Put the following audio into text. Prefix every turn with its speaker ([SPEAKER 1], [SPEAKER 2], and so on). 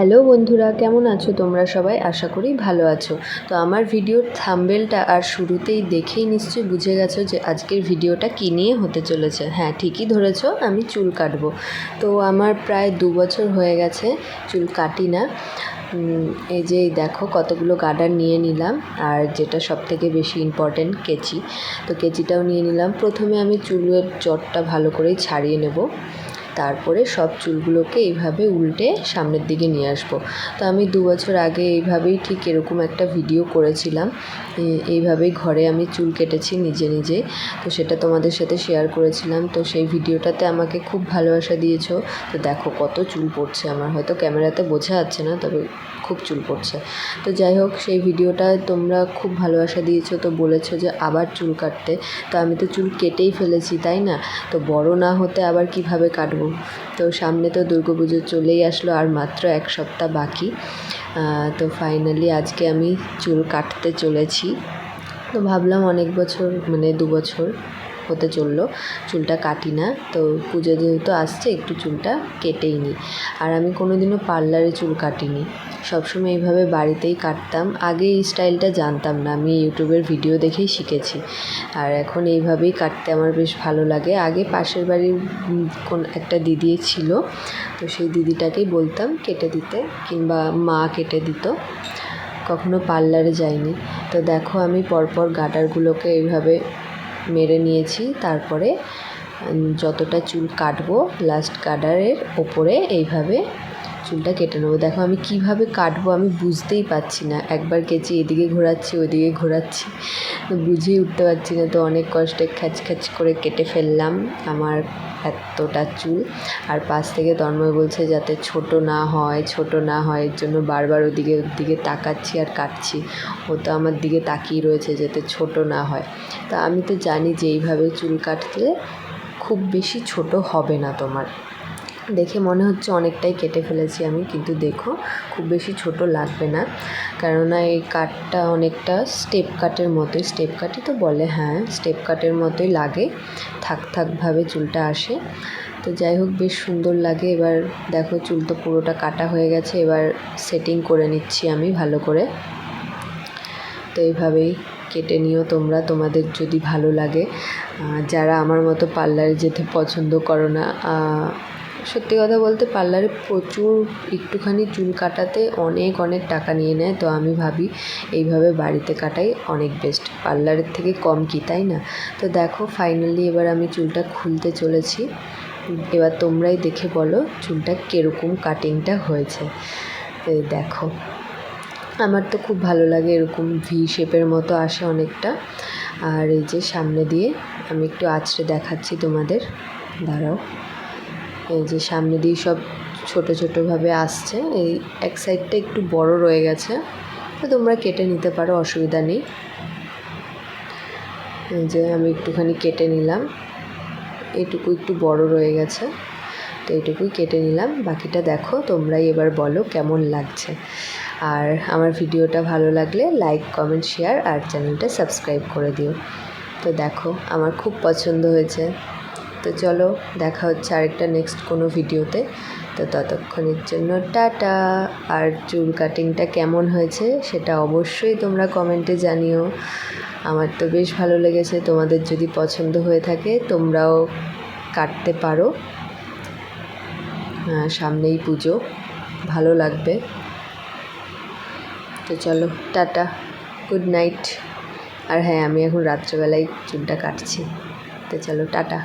[SPEAKER 1] Hello বন্ধুরা, কেমন আছো তোমরা সবাই? আশা করি ভালো আছো। তো আমার ভিডিওর থাম্বেলটা আর শুরুতেই দেখেই নিশ্চয়ই বুঝে গেছো যে আজকের ভিডিওটা কী নিয়ে হতে চলেছে। হ্যাঁ ঠিকই ধরেছো, আমি চুল কাটবো। তো আমার প্রায় দু বছর হয়ে গেছে চুল কাটি না। এই যে দেখো কতগুলো গার্ডার নিয়ে নিলাম, আর যেটা সব থেকে বেশি ইম্পর্টেন্ট কেচি। তো কেচিটাও নিয়ে নিলাম। প্রথমে আমি চুলের জটটা ভালো করেই ছাড়িয়ে নেব। তারপরে সব চুলগুলোকে এইভাবে উল্টে সামনের দিকে নিয়ে আসব। তো আমি দু বছর আগে এইভাবেই ঠিক এরকম একটা ভিডিও করেছিলাম। এইভাবেই ঘরে আমি চুল কেটেছি নিজে নিজে। তো সেটা তোমাদের সাথে শেয়ার করেছিলাম। তো সেই ভিডিওটাতে আমাকে খুব ভালোবাসা দিয়েছ। তো দেখো কত চুল পড়ছে। আমার হয়তো ক্যামেরাতে বোঝা যাচ্ছে না, তবে খুব চুল পড়ছে। তো যাই হোক, সেই ভিডিওটা তোমরা খুব ভালোবাসা দিয়েছ, তো বলেছ যে আবার চুল কাটতে। তো আমি তো চুল কেটেই ফেলেছি, তাই না? তো বড় না হতে আবার কীভাবে কাটবো? তো সামনে তো দুর্গাপুজো চলেই আসলো, আর মাত্র এক সপ্তাহ বাকি। তো ফাইনালি আজকে আমি চুল কাটতে চলেছি। তো ভাবলাম অনেক বছর মানে দু বছর হতে চলল। চুলটা কাটি না, তো পুজো যেহেতু আসছে, একটু চুলটা কেটেই নিই আর আমি কোনো দিনও পার্লারে চুল কাটিনি। সবসময় এইভাবে বাড়িতেই কাটতাম। আগে এই স্টাইলটা জানতাম না, আমি ইউটিউবের ভিডিও দেখেই শিখেছি। আর এখন এইভাবেই কাটতে আমার বেশ ভালো লাগে। আগে পাশের বাড়ির কোন একটা দিদি ছিল, তো সেই দিদিটাকেই বলতাম কেটে দিতে, কিংবা মা কেটে দিত। কখনো পার্লারে যাইনি। তো দেখো আমি পরপর গাটারগুলোকে এইভাবে মেরে নিয়েছি। তারপরে যতটা চুল কাটবো লাস্ট কাটারের ওপরে এইভাবে চুলটা কেটে নেব। দেখো আমি কীভাবে কাটবো আমি বুঝতেই পারছি না। একবার কেচি, এদিকে ঘোরাচ্ছি, ওদিকে ঘোরাচ্ছি। বুঝেই উঠতে পারছি না। তো অনেক কষ্টে খ্যাচ খ্যাচ করে কেটে ফেললাম আমার এতটা চুল। আর পাশ থেকে তন্ময় বলছে যাতে ছোট না হয়, ছোট না হয়, এর জন্য বারবার ওদিকে ওদিকে তাকাচ্ছি আর কাটছি। ও তো আমার দিকে তাকিয়ে রয়েছে যাতে ছোট না হয়। তা আমি তো জানি যে এইভাবে চুল কাটলে খুব বেশি ছোট হবে না তোমার। দেখে মনে হচ্ছে অনেকটাই কেটে ফেলেছি আমি, কিন্তু দেখো, খুব বেশি ছোট লাগবে না। কেননা এই কাটটা অনেকটা স্টেপ কাটের মতোই, স্টেপ কাটই তো বলে হ্যাঁ স্টেপ কাটের মতোই লাগে, থাক থাকভাবে চুলটা আসে। তো যাই হোক, বেশ সুন্দর লাগে। এবার দেখো, চুল তো পুরোটা কাটা হয়ে গেছে, এবার সেটিং করে নিচ্ছি আমি ভালো করে। তো এইভাবেই কেটে নিও তোমরা, তোমাদের যদি ভালো লাগে। যারা আমার মতো পার্লারে যেতে পছন্দ করো না সত্যি কথা বলতে পার্লারে প্রচুর একটুখানি চুল কাটাতে অনেক অনেক টাকা নিয়ে নেয়। তো আমি ভাবি এইভাবে বাড়িতে কাটাই অনেক বেস্ট পার্লারের থেকে কম কি, তাই না? তো দেখো ফাইনালি এবার আমি চুলটা খুলতে চলেছি। এবার তোমরাই দেখে বলো চুলটা কীরকম কাটিংটা হয়েছে। দেখো, আমার তো খুব ভালো লাগে এরকম ভি শেপের মতো আসে অনেকটা। আর এই যে সামনে দিয়ে আমি একটু আঁচড়ে দেখাচ্ছি তোমাদের। দাঁড়াও। এই যে সামনে দিয়ে সব ছোট ছোটোভাবে আসছে, এই এক সাইডটা একটু বড় রয়ে গেছে, তো তোমরা কেটে নিতে পারো, অসুবিধা নেই। যে আমি একটুখানি কেটে নিলাম, এটুকু একটু বড় রয়ে গেছে, তো এইটুকুই কেটে নিলাম, বাকিটা দেখো, তোমরাই এবার বলো কেমন লাগছে। আর আমার ভিডিওটা ভালো লাগলে লাইক কমেন্ট শেয়ার আর চ্যানেলটা সাবস্ক্রাইব করে দিও। তো দেখো, আমার খুব পছন্দ হয়েছে। তো চলো, দেখা হচ্ছে আরেকটা নেক্সট কোনো ভিডিওতে। তো ততক্ষণের জন্য টাটা। আর চুল কাটিংটা কেমন হয়েছে সেটা অবশ্যই তোমরা কমেন্টে জানিও। আমার তো বেশ ভালো লেগেছে, তোমাদের যদি পছন্দ হয়ে থাকে তোমরাও কাটতে পারো। সামনেই পুজো, ভালো লাগবে। তো চলো, টাটা গুড নাইট আর হ্যাঁ আমি এখন রাত্রেবেলায় চুলটা কাটছি। তো চলো, টাটা।